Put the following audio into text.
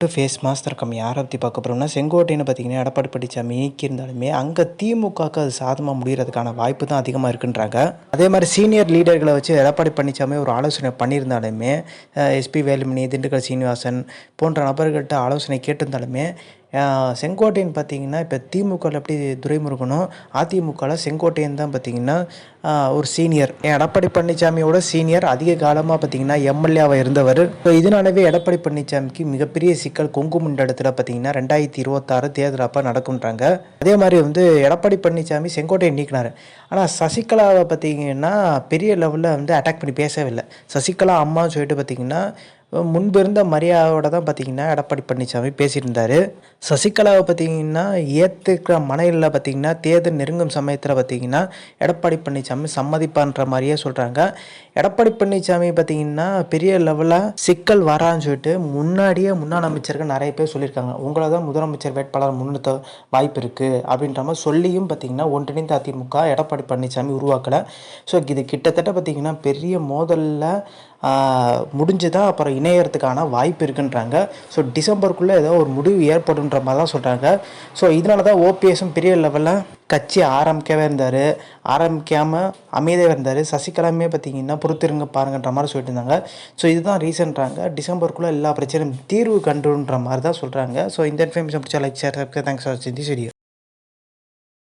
Face master come யாரை பற்றி பார்க்க போகிறோம்னா செங்கோட்டைன்னு பார்த்தீங்கன்னா எடப்பாடி பழனிசாமி நீக்கியிருந்தாலுமே அங்கே திமுகவுக்கு அது சாதமாக முடிகிறதுக்கான வாய்ப்பு தான் அதிகமாக இருக்குன்றாங்க. அதே மாதிரி சீனியர் லீடர்களை வச்சு எடப்பாடி பழனிசாமி ஒரு ஆலோசனை பண்ணியிருந்தாலுமே எஸ்பி வேலுமணி திண்டுக்கல் சீனிவாசன் போன்ற நபர்கள்ட்ட ஆலோசனை கேட்டிருந்தாலுமே செங்கோட்டையன் பார்த்தீங்கன்னா இப்போ திமுகவில் எப்படி துரைமுருகனும் அதிமுகவில் செங்கோட்டையன் தான் பார்த்தீங்கன்னா ஒரு சீனியர் எடப்பாடி பழனிசாமியோட சீனியர் அதிக காலமாக பார்த்தீங்கன்னா எம்எல்ஏவாக இருந்தவர். ஸோ இதனாலவே எடப்பாடி பழனிசாமிக்கு மிகப்பெரிய சிக்கல் கொங்கு மண்டலத்தில் பார்த்தீங்கன்னா ரெண்டாயிரத்தி இருபத்தாறு தேர்தல் அப்போ நடக்கும்ன்றாங்க. அதே மாதிரி வந்து எடப்பாடி பழனிசாமி செங்கோட்டையை நீக்கினார். ஆனால் சசிகலாவை பார்த்தீங்கன்னா பெரிய லெவலில் வந்து அட்டாக் பண்ணி பேசவே இல்லை. சசிகலா அம்மான்னு சொல்லிட்டு பார்த்தீங்கன்னா முன்பிருந்த மரியாதையோட தான் பார்த்தீங்கன்னா எடப்பாடி பழனிசாமி பேசியிருந்தார். சசிகலாவை பார்த்தீங்கன்னா ஏற்றுக்கிற மனையில் பார்த்தீங்கன்னா தேர்தல் நெருங்கும் சமயத்தில் பார்த்தீங்கன்னா எடப்பாடி பழனிசாமி சம்மதிப்பான்ற மாதிரியே சொல்கிறாங்க எடப்பாடி பழனிசாமி பார்த்தீங்கன்னா பெரிய லெவலில் சிக்கல் வரான்னு சொல்லிட்டு முன்னாடியே முன்னாள் அமைச்சர்கள் நிறைய பேர் சொல்லியிருக்காங்க. உங்களை தான் முதலமைச்சர் வேட்பாளர் முன்னிறுத்த வாய்ப்பு இருக்குது அப்படின்ற மாதிரி சொல்லியும் பார்த்தீங்கன்னா ஒன்றிணைந்த அதிமுக எடப்பாடி பழனிசாமி உருவாக்கலை. ஸோ இது கிட்டத்தட்ட பார்த்திங்கன்னா பெரிய மோதலில் முடிஞ்சுதான் அப்புறம் இணையறதுக்கான வாய்ப்பு இருக்குன்றாங்க. ஸோ டிசம்பருக்குள்ளே ஏதோ ஒரு முடிவு ஏற்படுன்ற மாதிரி தான் சொல்கிறாங்க ஸோ இதனால தான் ஓபிஎஸும் பெரிய லெவலில் கட்சி ஆரம்பிக்கவே இருந்தார். ஆரம்பிக்காமல் அமைதியாக இருந்தார். சசிகலாமே பார்த்தீங்கன்னா பொறுத்திருங்க பாருங்கன்ற மாதிரி சொல்லிட்டு இருந்தாங்க. ஸோ இதுதான் ரீசன்றாங்க. டிசம்பருக்குள்ளே எல்லா பிரச்சனையும் தீர்வு கண்டுன்ற மாதிரி தான் சொல்கிறாங்க ஸோ இந்த இன்ஃபர்மேஷன் பிடிச்சா லைக் ஷேர் தேங்க்ஸ் ஃபார் சிந்தி சரி